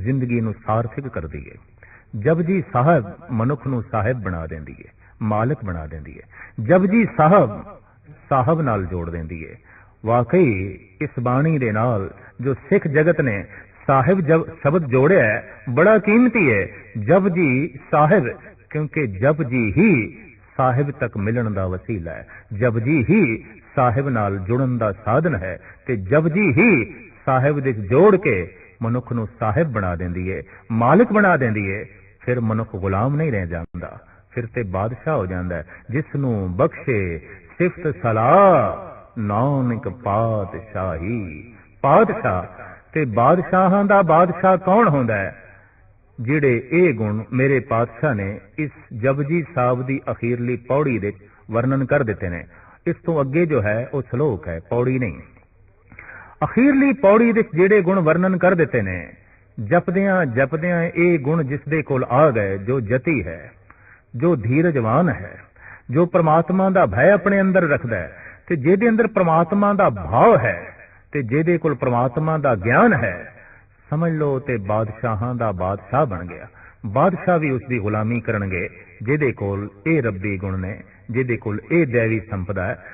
ਜ਼ਿੰਦਗੀ ਨੂੰ ਸਾਰਥਿਕ ਕਰਦੀ ਹੈ ਜਪਜੀ ਸਾਹਿਬ ਮਨੁੱਖ ਨੂੰ ਸਾਹਿਬ ਬਣਾ ਦਿੰਦੀ ਹੈ ਮਾਲਕ ਬਣਾ ਦਿੰਦੀ ਹੈ ਜਪਜੀ ਸਾਹਿਬ ਸਾਹਿਬ ਨਾਲ ਜੋੜ ਦਿੰਦੀ ਹੈ ਵਾਕਈ ਇਸ ਬਾਣੀ ਦੇ ਨਾਲ ਜੋ ਸਿੱਖ ਜਗਤ ਨੇ ਸਾਹਿਬ ਜਬ ਸ਼ਬਦ ਜੋੜਿਆ ਹੈ ਬੜਾ ਕੀਮਤੀ ਹੈ ਜਪਜੀ ਸਾਹਿਬ, ਕਿਉਂਕਿ ਜਪਜੀ ਹੀ ਸਾਹਿਬ ਤੱਕ ਮਿਲਣ ਦਾ ਵਸੀਲਾ ਹੈ ਜਪਜੀ ਹੀ ਸਾਹਿਬ ਨਾਲ ਜੁੜਨ ਦਾ ਸਾਧਨ ਹੈ ਤੇ ਜਪਜੀ ਹੀ ਸਾਹਿਬ ਦੇ ਜੋੜ ਕੇ ਮਨੁੱਖ ਨੂੰ ਸਾਹਿਬ ਬਣਾ ਦਿੰਦੀ ਹੈ ਮਾਲਕ ਬਣਾ ਦਿੰਦੀ ਹੈ ਫਿਰ ਮਨੁੱਖ ਗੁਲਾਮ ਨਹੀਂ ਰਹਿ ਜਾਂਦਾ, ਫਿਰ ਤੇ ਬਾਦਸ਼ਾਹ ਹੋ ਜਾਂਦਾ ਹੈ ਜਿਸ ਨੂੰ ਬਖਸ਼ੇ ਸਿਫਤ ਸਲਾਹ, ਨਾਨਕ ਪਾਤਸ਼ਾਹੀ, ਪਾਤਸ਼ਾਹ, ਤੇ ਬਾਦਸ਼ਾਹਾਂ ਦਾ ਬਾਦਸ਼ਾਹ ਕੌਣ ਹੁੰਦਾ ਹੈ ਜਿਹੜੇ ਇਹ ਗੁਣ ਮੇਰੇ ਪਾਤਸ਼ਾਹ ਨੇ ਇਸ ਜਪਜੀ ਸਾਹਿਬ ਦੀ ਅਖੀਰਲੀ ਪੌੜੀ ਦੇ ਵਰਣਨ ਕਰ ਦਿੱਤੇ ਨੇ, ਇਸ ਤੋਂ ਅੱਗੇ ਜੋ ਹੈ ਉਹ ਸ਼ਲੋਕ ਹੈ, ਪੌੜੀ ਨਹੀਂ। ਅਖੀਰਲੀ ਪੌੜੀ ਵਿੱਚ ਜਿਹੜੇ ਗੁਣ ਵਰਣਨ ਕਰ ਦਿੱਤੇ ਨੇ, ਜਪਦਿਆਂ ਜਪਦਿਆਂ ਇਹ ਗੁਣ ਜਿਸ ਦੇ ਕੋਲ ਆ ਗਏ, ਜੋ ਜਤੀ ਹੈ, ਜੋ ਧੀਰਜਵਾਨ ਹੈ, ਜੋ ਪ੍ਰਮਾਤਮਾ ਦਾ ਭੈ ਆਪਣੇ ਅੰਦਰ ਰੱਖਦਾ ਹੈ, ਤੇ ਜਿਹਦੇ ਅੰਦਰ ਪ੍ਰਮਾਤਮਾ ਦਾ ਭਾਵ ਹੈ, ਤੇ ਜਿਹਦੇ ਕੋਲ ਪ੍ਰਮਾਤਮਾ ਦਾ ਗਿਆਨ ਹੈ, ਸਮਝ ਲਓ ਤੇ ਬਾਦਸ਼ਾਹਾਂ ਦਾ ਬਾਦਸ਼ਾਹ ਬਣ ਗਿਆ। ਬਾਦਸ਼ਾਹ ਵੀ ਉਸ ਦੀ ਗੁਲਾਮੀ ਕਰਨਗੇ, ਜਿਹਦੇ ਕੋਲ ਇਹ ਰੱਬੀ ਗੁਣ ਨੇ, ਜਿਹਦੇ ਕੋਲ ਇਹ ਦੇਵੀ ਸੰਪਦਾ ਹੈ।